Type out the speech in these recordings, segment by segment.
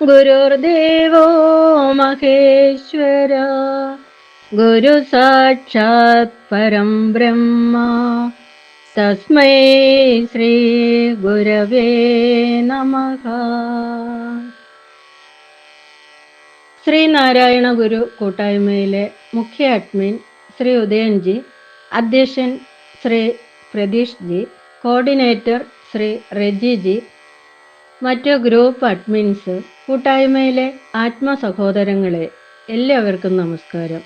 ഗുരുർദേവോ മഹേശ്വര ഗുരു സാക്ഷാത് പരം ബ്രഹ്മ തസ്മൈ ശ്രീ ഗുരവേ നമഃ. ശ്രീനാരായണ ഗുരു കൂട്ടായ്മയിലെ മുഖ്യ അഡ്മിൻ ശ്രീ ഉദയൻജി അധ്യക്ഷൻ ശ്രീ പ്രതീഷ് ജി കോർഡിനേറ്റർ ശ്രീ റെജി ജി മറ്റു ഗ്രൂപ്പ് അഡ്മിൻസ് കൂട്ടായ്മയിലെ ആത്മസഹോദരങ്ങളെ എല്ലാവർക്കും നമസ്കാരം.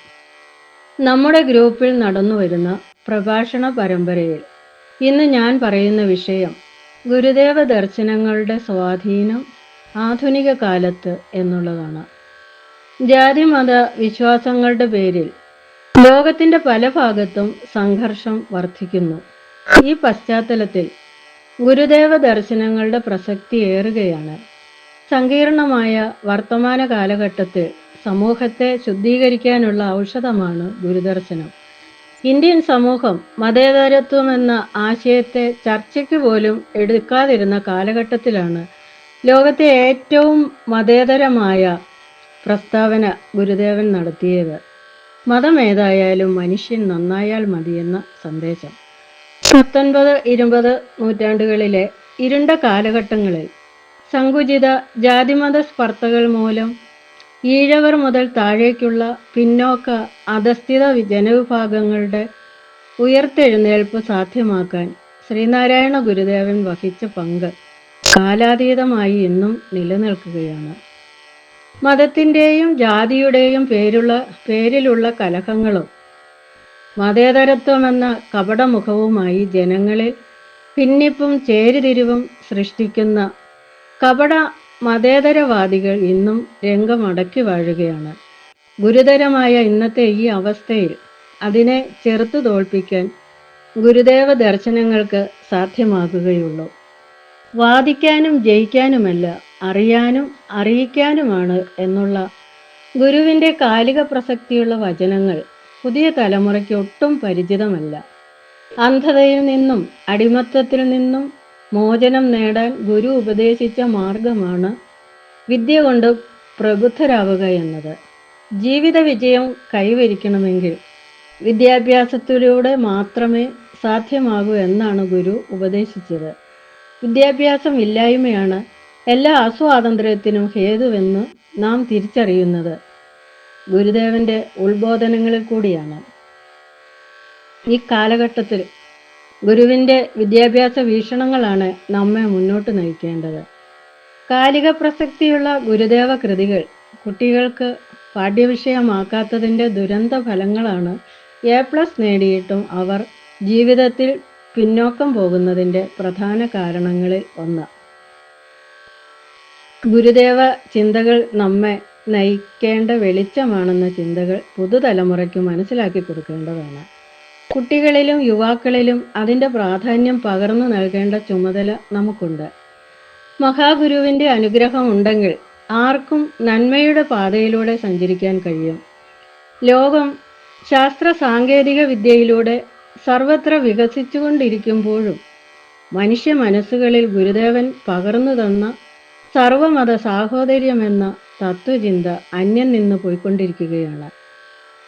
നമ്മുടെ ഗ്രൂപ്പിൽ നടന്നു വരുന്ന പ്രഭാഷണ പരമ്പരയിൽ ഇന്ന് ഞാൻ പറയുന്ന വിഷയം ഗുരുദേവ ദർശനങ്ങളുടെ സ്വാധീനം ആധുനിക കാലത്ത് എന്നുള്ളതാണ്. ജാതി മത വിശ്വാസങ്ങളുടെ പേരിൽ ലോകത്തിന്റെ പല ഭാഗത്തും സംഘർഷം വർദ്ധിക്കുന്നു. ഈ പശ്ചാത്തലത്തിൽ ഗുരുദേവ ദർശനങ്ങളുടെ പ്രസക്തി ഏറുകയാണ്. സങ്കീർണമായ വർത്തമാന കാലഘട്ടത്തിൽ സമൂഹത്തെ ശുദ്ധീകരിക്കാനുള്ള ഔഷധമാണ് ഗുരുദർശനം. ഇന്ത്യൻ സമൂഹം മതേതരത്വം എന്ന ആശയത്തെ ചർച്ചയ്ക്ക് പോലും എടുക്കാതിരുന്ന കാലഘട്ടത്തിലാണ് ലോകത്തെ ഏറ്റവും മതേതരമായ പ്രസ്താവന ഗുരുദേവൻ നടത്തിയത്. മതമേതായാലും മനുഷ്യൻ നന്നായാൽ മതിയെന്ന സന്ദേശം. പത്തൊൻപത് ഇരുപത് നൂറ്റാണ്ടുകളിലെ ഇരുണ്ട കാലഘട്ടങ്ങളിൽ സങ്കുചിത ജാതിമത സ്പർദ്ധകൾ മൂലം ഈഴവർ മുതൽ താഴേക്കുള്ള പിന്നോക്ക അധസ്ഥിത ജനവിഭാഗങ്ങളുടെ ഉയർത്തെഴുന്നേൽപ്പ് സാധ്യമാക്കാൻ ശ്രീനാരായണ ഗുരുദേവൻ വഹിച്ച പങ്ക് കാലാതീതമായി ഇന്നും നിലനിൽക്കുകയാണ്. മതത്തിന്റെയും ജാതിയുടെയും പേരുള്ള പേരിലുള്ള കലഹങ്ങളും മതേതരത്വമെന്ന കപടമുഖവുമായി ജനങ്ങളിൽ ഭിന്നിപ്പും ചേരുതിരിവും സൃഷ്ടിക്കുന്ന കപട മതേതരവാദികൾ ഇന്നും രംഗമടക്കി വാഴുകയാണ്. ഗുരുതരമായ ഇന്നത്തെ ഈ അവസ്ഥയിൽ അതിനെ ചെറുത്തു തോൽപ്പിക്കാൻ ഗുരുദേവ ദർശനങ്ങൾക്ക് സാധ്യമാകുകയുള്ളൂ. വാദിക്കാനും ജയിക്കാനുമല്ല അറിയാനും അറിയിക്കാനുമാണ് എന്നുള്ള ഗുരുവിന്റെ കാലിക പ്രസക്തിയുള്ള വചനങ്ങൾ പുതിയ തലമുറയ്ക്ക് ഒട്ടും പരിചിതമല്ല. അന്ധതയിൽ നിന്നും അടിമത്തത്തിൽ നിന്നും മോചനം നേടാൻ ഗുരു ഉപദേശിച്ച മാർഗമാണ് വിദ്യ കൊണ്ട് പ്രബുദ്ധരാവുക എന്നത്. ജീവിത വിജയം കൈവരിക്കണമെങ്കിൽ വിദ്യാഭ്യാസത്തിലൂടെ മാത്രമേ സാധ്യമാകൂ എന്നാണ് ഗുരു ഉപദേശിച്ചത്. വിദ്യാഭ്യാസം ഇല്ലായ്മയാണ് എല്ലാ അസ്വാതന്ത്ര്യത്തിനും ഹേതുവെന്ന് നാം തിരിച്ചറിയുന്നത്. ഗുരുദേവന്റെ ഉത്ബോധനങ്ങളിൽ കൂടിയാണ്. ഈ കാലഘട്ടത്തിൽ ഗുരുവിന്റെ വിദ്യാഭ്യാസ വീക്ഷണങ്ങളാണ് നമ്മെ മുന്നോട്ട് നയിക്കേണ്ടത്. കാലിക പ്രസക്തിയുള്ള ഗുരുദേവ കൃതികൾ കുട്ടികൾക്ക് പാഠ്യവിഷയമാക്കാത്തതിന്റെ ദുരന്ത ഫലങ്ങളാണ് എ പ്ലസ് നേടിയിട്ടും അവർ ജീവിതത്തിൽ പിന്നോക്കം പോകുന്നതിന്റെ പ്രധാന കാരണങ്ങളിൽ ഒന്ന്. ഗുരുദേവ ചിന്തകൾ നമ്മെ നയിക്കേണ്ട വെളിച്ചമാണെന്ന ചിന്തകൾ പുതുതലമുറയ്ക്ക് മനസ്സിലാക്കി കൊടുക്കേണ്ടതാണ്. കുട്ടികളിലും യുവാക്കളിലും അതിന്റെ പ്രാധാന്യം പകർന്നു നൽകേണ്ട ചുമതല നമുക്കുണ്ട്. മഹാഗുരുവിന്റെ അനുഗ്രഹം ഉണ്ടെങ്കിൽ ആർക്കും നന്മയുടെ പാതയിലൂടെ സഞ്ചരിക്കാൻ കഴിയും. ലോകം ശാസ്ത്ര സാങ്കേതിക വിദ്യയിലൂടെ സർവത്ര വികസിച്ചുകൊണ്ടിരിക്കുമ്പോഴും മനുഷ്യ മനസ്സുകളിൽ ഗുരുദേവൻ പകർന്നു തന്ന സർവമത സാഹോദര്യമെന്ന തത്വചിന്ത അന്യം നിന്ന് പോയിക്കൊണ്ടിരിക്കുകയാണ്.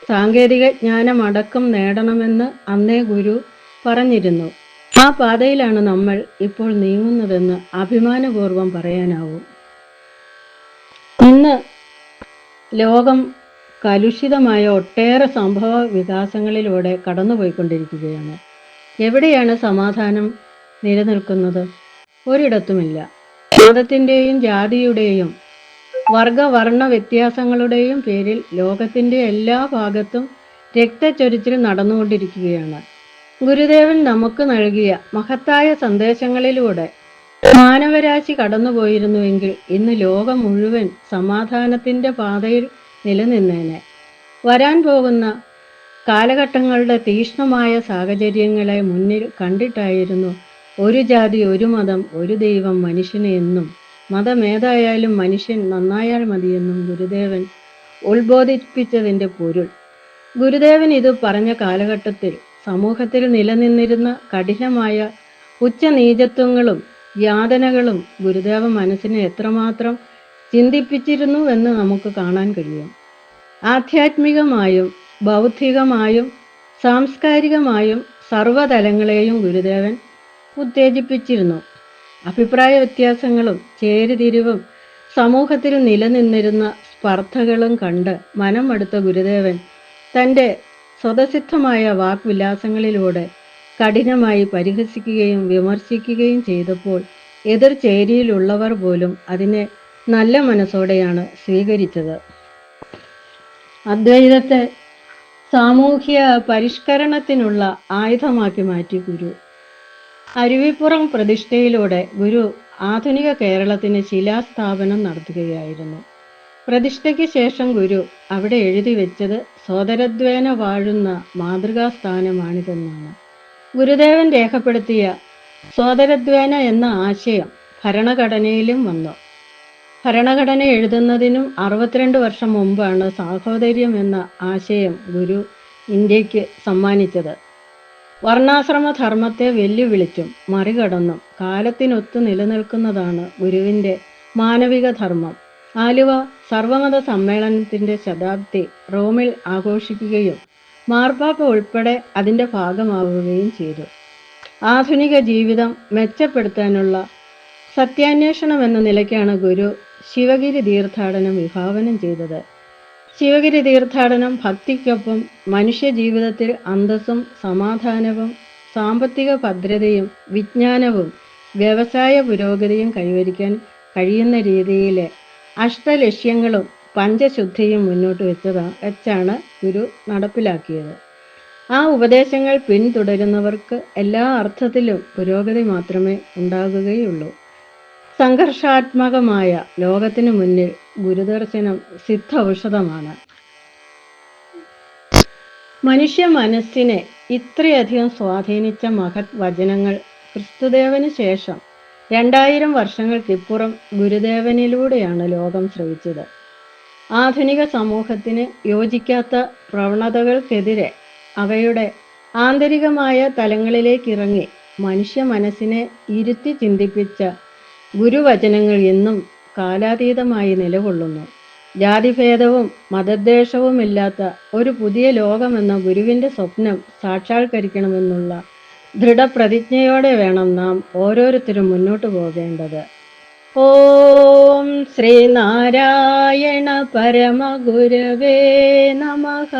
സാങ്കേതിക ജ്ഞാനമടക്കം നേടണമെന്ന് അന്നേ ഗുരു പറഞ്ഞിരുന്നു. ആ പാതയിലാണ് നമ്മൾ ഇപ്പോൾ നീങ്ങുന്നതെന്ന് അഭിമാനപൂർവം പറയാനാവും. ഇന്ന് ലോകം കലുഷിതമായ ഒട്ടേറെ സംഭവ വികാസങ്ങളിലൂടെ കടന്നുപോയിക്കൊണ്ടിരിക്കുകയാണ്. എവിടെയാണ് സമാധാനം നിലനിൽക്കുന്നത്? ഒരിടത്തുമില്ല. മതത്തിന്റെയും ജാതിയുടെയും വർഗവർണ വ്യത്യാസങ്ങളുടെയും പേരിൽ ലോകത്തിന്റെ എല്ലാ ഭാഗത്തും രക്തച്ചൊരിച്ചിൽ നടന്നുകൊണ്ടിരിക്കുകയാണ്. ഗുരുദേവൻ നമുക്ക് നൽകിയ മഹത്തായ സന്ദേശങ്ങളിലൂടെ മാനവരാശി കടന്നുപോയിരുന്നുവെങ്കിൽ ഇന്ന് ലോകം മുഴുവൻ സമാധാനത്തിന്റെ പാതയിൽ നിലനിന്നേനെ. വരാൻ പോകുന്ന കാലഘട്ടങ്ങളുടെ തീഷ്ണമായ സാഹചര്യങ്ങളെ മുന്നിൽ കണ്ടിട്ടായിരുന്നു ഒരു ജാതി ഒരു മതം ഒരു ദൈവം മനുഷ്യനെ എന്നും മതമേതായാലും മനുഷ്യൻ നന്നായാൽ മതിയെന്നും ഗുരുദേവൻ ഉത്ബോധിപ്പിച്ചതിന്റെ പൊരുൾ. ഗുരുദേവൻ ഇത് പറഞ്ഞ കാലഘട്ടത്തിൽ സമൂഹത്തിൽ നിലനിന്നിരുന്ന കഠിനമായ ഉച്ചനീചത്വങ്ങളും യാതനകളും ഗുരുദേവ മനസ്സിനെ എത്രമാത്രം ചിന്തിപ്പിച്ചിരുന്നുവെന്ന് നമുക്ക് കാണാൻ കഴിയും. ആധ്യാത്മികമായും ബൗദ്ധികമായും സാംസ്കാരികമായും സർവതലങ്ങളെയും ഗുരുദേവൻ ഉത്തേജിപ്പിച്ചിരുന്നു. അഭിപ്രായ വ്യത്യാസങ്ങളും ചേരുതിരിവും സമൂഹത്തിൽ നിലനിന്നിരുന്ന സ്പർദ്ധകളും കണ്ട് മനം അടുത്ത ഗുരുദേവൻ തന്റെ സ്വതസിദ്ധമായ വാക്വിലാസങ്ങളിലൂടെ കഠിനമായി പരിഹസിക്കുകയും വിമർശിക്കുകയും ചെയ്തപ്പോൾ എതിർ ചേരിയിലുള്ളവർ പോലും അതിനെ നല്ല മനസ്സോടെയാണ് സ്വീകരിച്ചത്. അദ്വൈതത്തെ സാമൂഹ്യ പരിഷ്കരണത്തിനുള്ള ആയുധമാക്കി മാറ്റി ഗുരു. അരുവിപ്പുറം പ്രതിഷ്ഠയിലൂടെ ഗുരു ആധുനിക കേരളത്തിന് ശിലാസ്ഥാപനം നടത്തുകയായിരുന്നു. പ്രതിഷ്ഠയ്ക്ക് ശേഷം ഗുരു അവിടെ എഴുതി വെച്ചത് സോദരദ്വേന വാഴുന്ന മാതൃകാ സ്ഥാനമാണിതെന്നാണ് ഗുരുദേവൻ രേഖപ്പെടുത്തിയ സോദരദ്വേന എന്ന ആശയം ഭരണഘടനയിലും വന്നു. ഭരണഘടന എഴുതുന്നതിനും അറുപത്തിരണ്ട് വർഷം മുമ്പാണ് സാഹോദര്യം എന്ന ആശയം ഗുരു ഇന്ത്യയ്ക്ക് സമ്മാനിച്ചത്. വർണാശ്രമ ധർമ്മത്തെ വെല്ലുവിളിച്ചും മറികടന്നും കാലത്തിനൊത്തു നിലനിൽക്കുന്നതാണ് ഗുരുവിന്റെ മാനവിക ധർമ്മം ആലുവ സർവമത സമ്മേളനത്തിന്റെ ശതാബ്ദി റോമിൽ ആഘോഷിക്കുകയും മാർപ്പാപ്പ ഉൾപ്പെടെ അതിന്റെ ഭാഗമാവുകയും ചെയ്തു. ആധുനിക ജീവിതം മെച്ചപ്പെടുത്താനുള്ള സത്യാന്വേഷണം എന്ന നിലയ്ക്കാണ് ഗുരു ശിവഗിരി തീർത്ഥാടനം വിഭാവനം ചെയ്തത്. ശിവഗിരി തീർത്ഥാടനം ഭക്തിക്കൊപ്പം മനുഷ്യ ജീവിതത്തിൽ അന്തസ്സും സമാധാനവും സാമ്പത്തിക ഭദ്രതയും വിജ്ഞാനവും വ്യവസായ പുരോഗതിയും കൈവരിക്കാൻ കഴിയുന്ന രീതിയിലെ അഷ്ടലക്ഷ്യങ്ങളും പഞ്ചശുദ്ധിയും മുന്നോട്ട് വെച്ചതാ വെച്ചാണ് ഗുരു നടപ്പിലാക്കിയത്. ആ ഉപദേശങ്ങൾ പിന്തുടരുന്നവർക്ക് എല്ലാ അർത്ഥത്തിലും പുരോഗതി മാത്രമേ ഉണ്ടാകുകയുള്ളൂ. സംഘർഷാത്മകമായ ലോകത്തിനു മുന്നിൽ ഗുരുദർശനം സിദ്ധ ഔഷധമാണ് മനുഷ്യ മനസ്സിനെ ഇത്രയധികം സ്വാധീനിച്ച മഹത് വചനങ്ങൾ ക്രിസ്തുദേവന് ശേഷം രണ്ടായിരം വർഷങ്ങൾക്കിപ്പുറം ഗുരുദേവനിലൂടെയാണ് ലോകം ശ്രവിച്ചത്. ആധുനിക സമൂഹത്തിന് യോജിക്കാത്ത പ്രവണതകൾക്കെതിരെ അവയുടെ ആന്തരികമായ തലങ്ങളിലേക്കിറങ്ങി മനുഷ്യ മനസ്സിനെ ഇരുത്തി ചിന്തിപ്പിച്ച ഗുരുവചനങ്ങൾ ഇന്നും കാലാതീതമായി നിലകൊള്ളുന്നു. ജാതിഭേദവും മതദ്വേഷവുമില്ലാത്ത ഒരു പുതിയ ലോകമെന്ന ഗുരുവിന്റെ സ്വപ്നം സാക്ഷാത്കരിക്കണമെന്നുള്ള ദൃഢപ്രതിജ്ഞയോടെ വേണം നാം ഓരോരുത്തരും മുന്നോട്ട് പോകേണ്ടത്. ഓം ശ്രീനാരായണ പരമഗുരവേ നമഃ